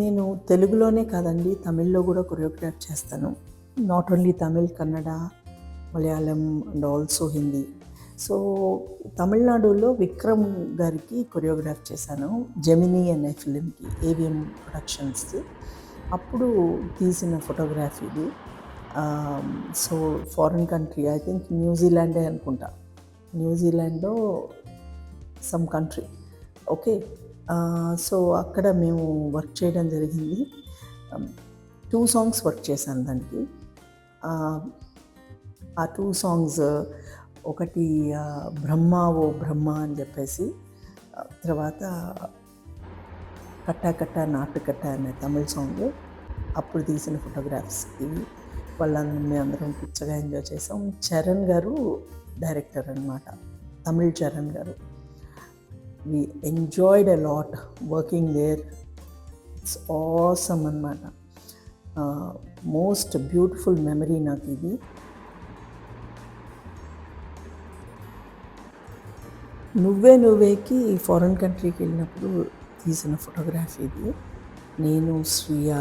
నేను తెలుగులోనే కాదండి తమిళ్ళో కూడా కొరియోగ్రాఫ్ చేస్తాను. Not only Tamil Kannada Malayalam and also Hindi. So తమిళనాడులో విక్రమ్ గారికి కొరియోగ్రాఫ్ చేశాను జెమినీ అనే ఫిలింకి ఏవిఎం ప్రొడక్షన్స్ అప్పుడు తీసిన ఫోటోగ్రఫీది so foreign country I think న్యూజిలాండే అనుకుంటా. న్యూజిలాండ్లో సమ్ కంట్రీ ఓకే సో అక్కడ మేము వర్క్ చేయడం జరిగింది. టూ సాంగ్స్ వర్క్ చేశాను దానికి. ఆ టూ సాంగ్స్ ఒకటి బ్రహ్మ ఓ బ్రహ్మ అని చెప్పేసి తర్వాత కట్టా కట్టా నాటు కట్ట అనే తమిళ సాంగ్ అప్పుడు తీసిన ఫోటోగ్రాఫ్స్ ఇవి. వాళ్ళందరం మేము అందరం పిచ్చగా ఎంజాయ్ చేసాం. చరణ్ గారు డైరెక్టర్ అనమాట తమిళ్ చరణ్ గారు. We enjoyed a lot working there it's awesome అనమాట మోస్ట్ బ్యూటిఫుల్ మెమరీ నాకు ఇది. నువ్వే నువ్వేకి ఫారెన్ కంట్రీకి వెళ్ళినప్పుడు తీసిన ఫోటోగ్రఫీ ఇది. నేను స్వీయ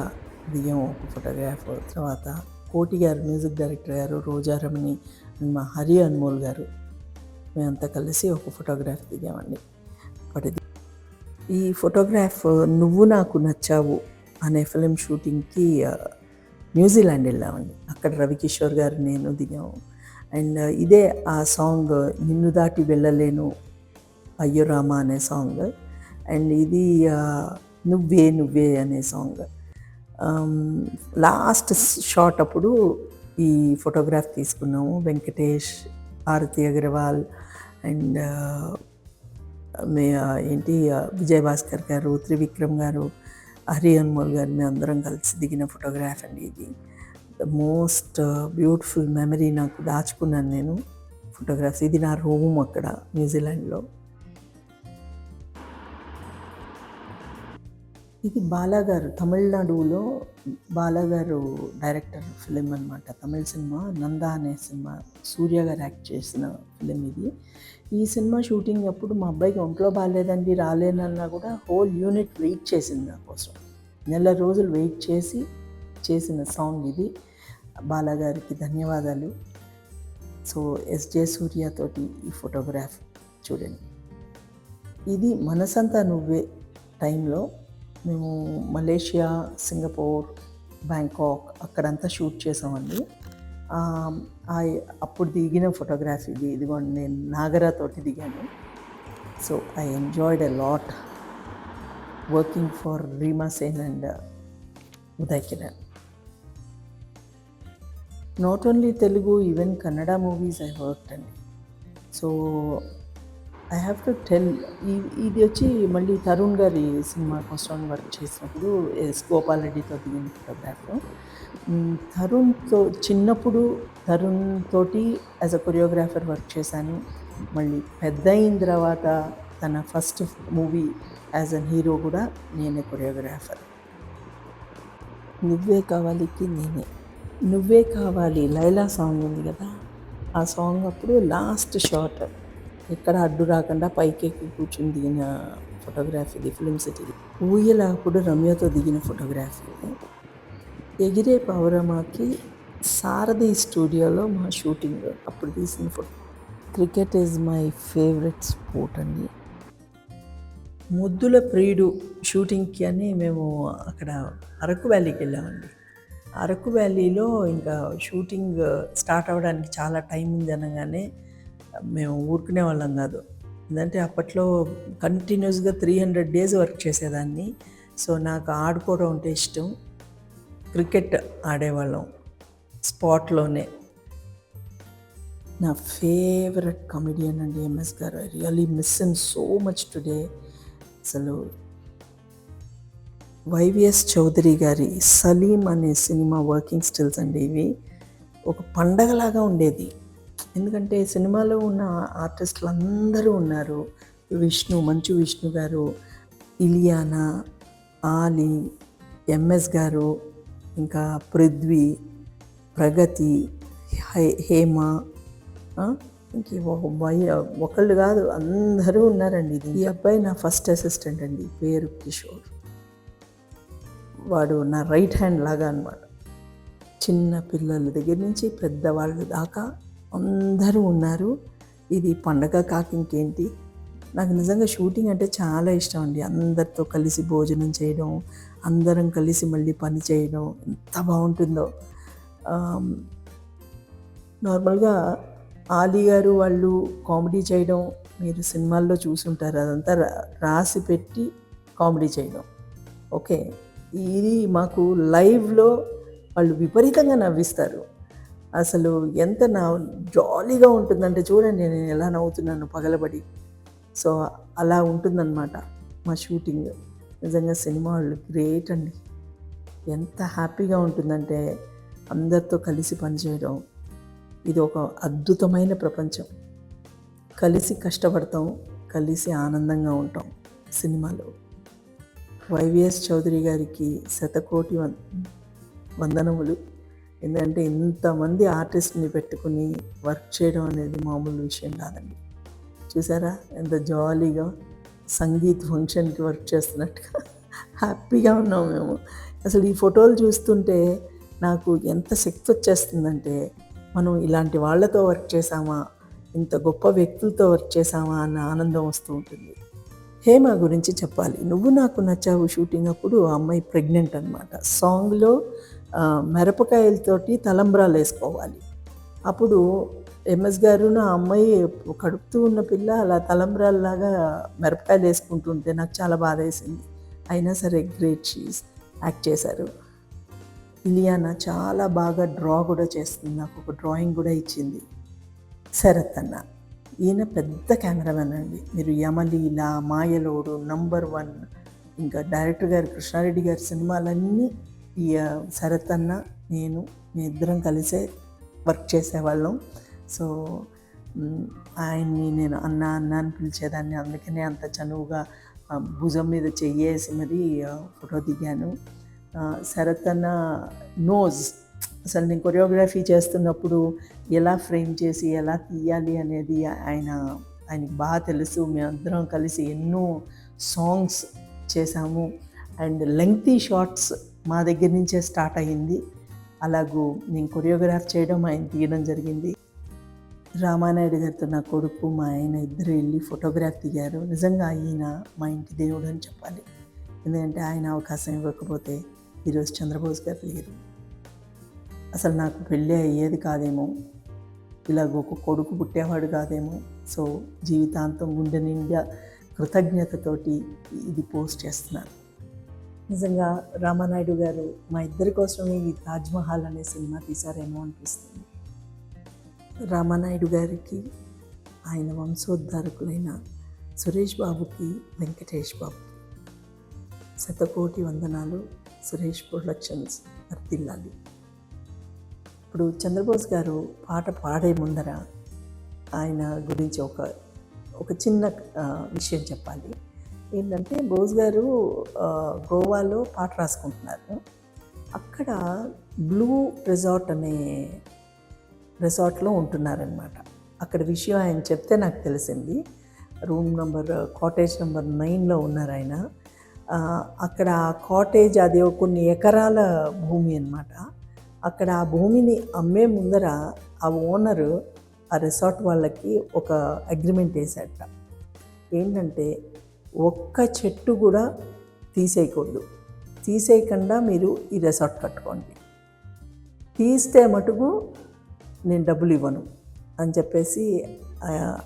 బియ్యం ఒక ఫోటోగ్రాఫ్ తర్వాత కోటి గారు మ్యూజిక్ డైరెక్టర్ గారు రోజారమణి మా హరి అన్మోల్ గారు. మేమంతా కలిసి ఒక ఫోటోగ్రాఫీ దిగామండి. అప్పటిది ఈ ఫోటోగ్రాఫ్ నువ్వు నాకు నచ్చావు అనే ఫిలిం షూటింగ్కి న్యూజిలాండ్ వెళ్ళామండి. అక్కడ రవికిషోర్ గారు నేను దిగాము. అండ్ ఇదే ఆ సాంగ్ నిన్ను దాటి వెళ్ళలేను అయ్యో రామ అనే సాంగ్. అండ్ ఇది నువ్వే నువ్వే అనే సాంగ్. లాస్ట్ షాట్ అప్పుడు ఈ ఫోటోగ్రాఫ్ తీసుకున్నాము. వెంకటేష్ ఆరతి అగర్వాల్ అండ్ మే ఏంటి ఆ, విజయ్ భాస్కర్ గారు త్రివిక్రమ్ గారు హరి అన్మోల్ గారు మేము అందరం కలిసి దిగిన ఫోటోగ్రాఫ్ అండి ఇది. ద మోస్ట్ బ్యూటిఫుల్ మెమరీ నాకు దాచుకున్నాను నేను ఫోటోగ్రాఫ్స్. ఇది నా రూమ్ అక్కడ న్యూజిలాండ్లో. ఇది బాలాగారు తమిళనాడులో బాలాగారు డైరెక్టర్ ఫిలిం అనమాట తమిళ సినిమా నందా అనే సినిమా సూర్య గారు యాక్ట్ చేసిన ఫిలిం ఇది. ఈ సినిమా షూటింగ్ అప్పుడు మా అబ్బాయికి ఒంట్లో బాగాలేదండి రాలేనన్నా కూడా హోల్ యూనిట్ వెయిట్ చేసింది నా కోసం. నెల రోజులు వెయిట్ చేసి చేసిన సాంగ్ ఇది. బాలాగారికి ధన్యవాదాలు. సో ఎస్జే సూర్యతోటి ఈ ఫోటోగ్రాఫ్ చూడండి. ఇది మనసంతా నువ్వే టైంలో మేము మలేషియా సింగపూర్ బ్యాంకాక్ అక్కడంతా షూట్ చేసామండి. అప్పుడు దిగిన ఫోటోగ్రఫీ ఇది ఇదిగోండి నేను నాగరా తోటి దిగాను. So I enjoyed a lot working for Reema Sen and Uday Kiran not only Telugu even Kannada movies I work అండి so I have to tell ఇది వచ్చి మళ్ళీ తరుణ్ గారి సినిమా కోసం వర్క్ చేసినప్పుడు ఎస్ గోపాల్ రెడ్డితో దిగిన ఫోటోగ్రాఫ్ తరుణ్తో చిన్నప్పుడు తరుణ్ తోటి యాజ్ అ కొరియోగ్రాఫర్ వర్క్ చేశాను. మళ్ళీ పెద్ద అయిన తర్వాత తన first movie as an hero కూడా నేనే కొరియోగ్రాఫర్ నువ్వే కావాలికి నేనే. నువ్వే కావాలి లైలా సాంగ్ ఉంది కదా ఆ సాంగ్ అప్పుడు లాస్ట్ షార్ట్ ఎక్కడ అడ్డు రాకుండా పైకెక్కి కూర్చుని దిగిన ఫోటోగ్రఫీ ఇది ఫిలిం సిటీ ఊయల అప్పుడు రమ్యతో దిగిన ఫోటోగ్రఫీ ఎగిరే పౌరమాకి సారథి స్టూడియోలో మా షూటింగ్ అప్పుడు తీసిన photo cricket is my favourite sport అండి. ముద్దుల ప్రియుడు షూటింగ్కి అని మేము అక్కడ అరకు వ్యాలీకి వెళ్ళామండి. అరకు వ్యాలీలో ఇంకా షూటింగ్ స్టార్ట్ అవ్వడానికి చాలా టైం ఉంది అనగానే మేము ఊరుకునే వాళ్ళం కాదు. ఎందుకంటే అప్పట్లో కంటిన్యూస్గా త్రీ హండ్రెడ్ డేస్ వర్క్ చేసేదాన్ని. సో నాకు ఆడుకోవడం అంటే ఇష్టం. క్రికెట్ ఆడేవాళ్ళం. స్పాట్లోనే నా ఫేవరెట్ కామెడియన్ అండి ఎంఎస్ గారు. I really miss in so much today అసలు వైవిఎస్ చౌదరి గారి సలీం అనే సినిమా వర్కింగ్ స్టిల్స్ అండి ఇవి. ఒక పండగలాగా ఉండేది. ఎందుకంటే సినిమాలో ఉన్న ఆర్టిస్టులు అందరూ ఉన్నారు. విష్ణు మంచు విష్ణు గారు ఇలియానా ఆలి ఎంఎస్ గారు ఇంకా పృథ్వీ ప్రగతి హేమ ఇంకే ఒకళ్ళు కాదు అందరూ ఉన్నారండి ఇది. ఈ అబ్బాయి నా ఫస్ట్ అసిస్టెంట్ అండి పేరు కిషోర్. వాడు నా రైట్ హ్యాండ్ లాగా అనమాట చిన్న పిల్లల దగ్గర నుంచి పెద్దవాళ్ళు దాకా అందరూ ఉన్నారు. ఇది పండగ కాక ఇంకేంటి? నాకు నిజంగా షూటింగ్ అంటే చాలా ఇష్టం అండి. అందరితో కలిసి భోజనం చేయడం అందరం కలిసి మళ్ళీ పని చేయడం ఎంత బాగుంటుందో. నార్మల్గా ఆలీ గారు వాళ్ళు కామెడీ చేయడం మీరు సినిమాల్లో చూసుంటారు. అదంతా రాసి పెట్టి కామెడీ చేయడం. ఓకే. ఇది మాకు లైవ్లో వాళ్ళు విపరీతంగా నవ్విస్తారు. అసలు ఎంత నా జాలీగా ఉంటుందంటే చూడండి నేను ఎలా నవ్వుతున్నాను పగలబడి. సో అలా ఉంటుందన్నమాట మా షూటింగ్. నిజంగా సినిమా వాళ్ళు గ్రేట్ అండి. ఎంత హ్యాపీగా ఉంటుందంటే అందరితో కలిసి పనిచేయడం. ఇది ఒక అద్భుతమైన ప్రపంచం. కలిసి కష్టపడతాం కలిసి ఆనందంగా ఉంటాం సినిమాలో. వైవిఎస్ చౌదరి గారికి శతకోటి వం- వందనములు. ఎందుకంటే ఇంతమంది ఆర్టిస్ట్ని పెట్టుకుని వర్క్ చేయడం అనేది మామూలు విషయం కాదండి. చూసారా? ఎంత జాలీగా సంగీత్ ఫంక్షన్కి వర్క్ చేస్తున్నట్టుగా హ్యాపీగా ఉన్నాం మేము. అసలు ఈ ఫోటోలు చూస్తుంటే నాకు ఎంత శక్తి వచ్చేస్తుందంటే మనం ఇలాంటి వాళ్ళతో వర్క్ చేసామా ఇంత గొప్ప వ్యక్తులతో వర్క్ చేసామా అన్న ఆనందం వస్తూ ఉంటుంది. హేమ గురించి చెప్పాలి. నువ్వు నాకు నచ్చావు షూటింగ్ అప్పుడు ఆ అమ్మాయి ప్రెగ్నెంట్ అనమాట సాంగ్లో మిరపకాయలతోటి తలంబ్రాలు వేసుకోవాలి. అప్పుడు ఎంఎస్ గారు నా అమ్మాయి కడుపుతూ ఉన్న పిల్ల అలా తలంబ్రాల్లాగా మిరపకాయలు వేసుకుంటుంటే నాకు చాలా బాధ వేసింది. అయినా సరే గ్రేట్ చీజ్ యాక్ట్ చేశారు. ఇలియానా చాలా బాగా డ్రా కూడా చేస్తుంది. నాకు ఒక డ్రాయింగ్ కూడా ఇచ్చింది. శరత్ అన్న ఈయన పెద్ద కెమెరామెన్ అండి. మీరు యమలీల మాయలోడు నంబర్ వన్ ఇంకా డైరెక్టర్ గారు కృష్ణారెడ్డి గారి సినిమాలన్నీ ఈ శరత్ అన్న నేను మీ ఇద్దరం కలిసే వర్క్ చేసేవాళ్ళం. సో ఆయన్ని నేను అన్న అన్న అని పిలిచేదాన్ని. అందుకనే అంత చనువుగా భుజం మీద చెయ్యేసి మరి ఫోటో దిగాను. శరత్ అన్న నోజ్. అసలు నేను కొరియోగ్రఫీ చేస్తున్నప్పుడు ఎలా ఫ్రేమ్ చేసి ఎలా తీయాలి అనేది ఆయన ఆయనకి బాగా తెలుసు. మేమందరం కలిసి ఎన్నో సాంగ్స్ చేశాము అండ్ లెంగ్తీ షార్ట్స్ మా దగ్గర నుంచే స్టార్ట్ అయ్యింది. అలాగూ నేను కొరియోగ్రాఫ్ చేయడం ఆయన తీయడం జరిగింది. రామానాయుడు గారితో నా కొడుకు మా ఆయన ఇద్దరు వెళ్ళి ఫోటోగ్రాఫ్ దిగారు. నిజంగా ఆయన మా ఇంటి దేవుడు అని చెప్పాలి. ఎందుకంటే ఆయన అవకాశం ఇవ్వకపోతే ఈరోజు చంద్రబోస్ గారు లేరు. అసలు నాకు పెళ్ళి అయ్యేది కాదేమో ఇలాగ ఒక కొడుకు పుట్టేవాడు కాదేమో. సో జీవితాంతం గుండె నిండా కృతజ్ఞతతోటి ఇది పోస్ట్ చేస్తున్నాను. నిజంగా రామానాయుడు గారు మా ఇద్దరి కోసమే ఈ తాజ్మహల్ అనే సినిమా తీశారేమో అనిపిస్తుంది. రామానాయుడు గారికి ఆయన వంశోద్ధారకులైన సురేష్ బాబుకి వెంకటేష్ బాబుకి శతకోటి వందనాలు సురేష్ ప్రొడక్షన్స్ వర్తిల్లాలి. ఇప్పుడు చంద్రబోస్ గారు పాట పాడే ముందర ఆయన గురించి ఒక ఒక చిన్న విషయం చెప్పాలి. ఏంటంటే బోస్ గారు గోవాలో పాట రాసుకుంటున్నారు. అక్కడ బ్లూ రిసార్ట్ అనే రిసార్ట్లో ఉంటున్నారనమాట అక్కడ విషయం ఆయన చెప్తే నాకు తెలిసింది. రూమ్ నెంబర్ కాటేజ్ నెంబర్ నైన్లో ఉన్నారు ఆయన. అక్కడ ఆ కాటేజ్ అది కొన్ని ఎకరాల భూమి అన్నమాట. అక్కడ ఆ భూమిని అమ్మే ముందర ఆ ఓనరు ఆ రిసార్ట్ వాళ్ళకి ఒక అగ్రిమెంట్ వేసాట ఏంటంటే ఒక్క చెట్టు కూడా తీసేయకూడదు. తీసేయకుండా మీరు ఈ రిసార్ట్ కట్టుకోండి. తీస్తే మటుకు నేను డబ్బులు ఇవ్వను అని చెప్పేసి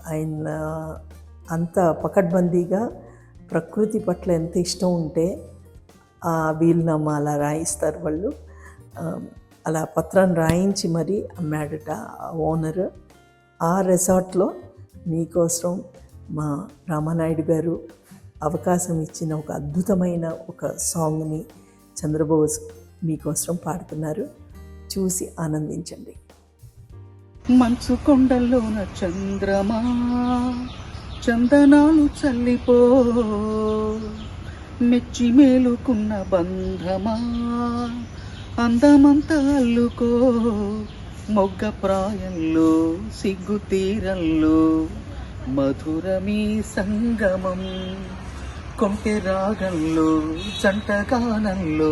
ఆయన అంత పకడ్బందీగా ప్రకృతి పట్ల ఎంత ఇష్టం ఉంటే ఆ వీలునామా అలా రాయిస్తారు వాళ్ళు. అలా పత్రాన్ని రాయించి మరీ అమ్మాడట ఓనర్. ఆ రిసార్ట్లో మీకోసం మా రామానాయుడు గారు అవకాశం ఇచ్చిన ఒక అద్భుతమైన ఒక సాంగ్ని చంద్రబోస్ మీకోసం పాడుతున్నారు. చూసి ఆనందించండి. మంచు కొండల్లోన చంద్రమా చందనాలు చల్లిపో. మెచ్చి మేలుకున్న బంధమా అందమంతా అల్లుకో. మొగ్గ ప్రాయంలో సిగ్గు తీరంలో మధురమీ సంగమం. కొంటె రాగంలో జంటగానంలో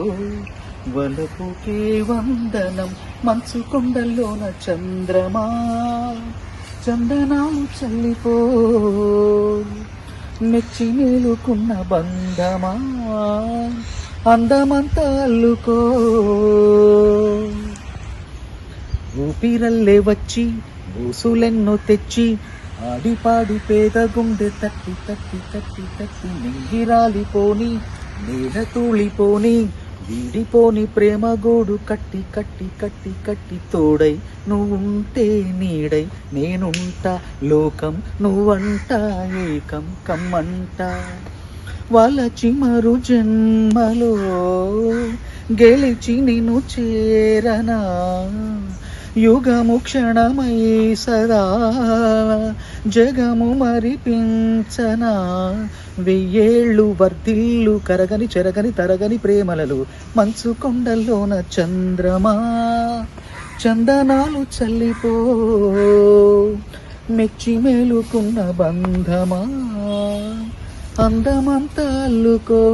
వలపుకే వందనం మంచు కొండల్లోన చంద్రమా చందనాలు చల్లిపో మెచ్చి మేలుకున్న బంధమా అందమంతా అల్లుకో. ఊపిరల్లే వచ్చి ఊసులెన్నో తెచ్చి ఆడిపాడి పేద గుండె తట్టి తట్టి తట్టి తట్టి నింగిరాలిపోని నేల తూళిపోని వీడిపోని ప్రేమ గోడు కట్టి కట్టి కట్టి కట్టి తోడై నువ్వుంటే నీడై నేనుంటా లోకం నువ్వంట ఏకం కమ్మంట. వాళ్ళ చిమరు జన్మలో గెలిచి నేను చేరనా? యుగము క్షణమై సదా. జగము మరిపించనా. వెయ్యేళ్ళు వర్ధిల్లు కరగని చెరగని తరగని ప్రేమలలో మంచు కొండల్లోన చంద్రమా. చందనాలు చల్లిపో. మెచ్చి మేలుకున్న బంధమా. అందమంతా అల్లుకో.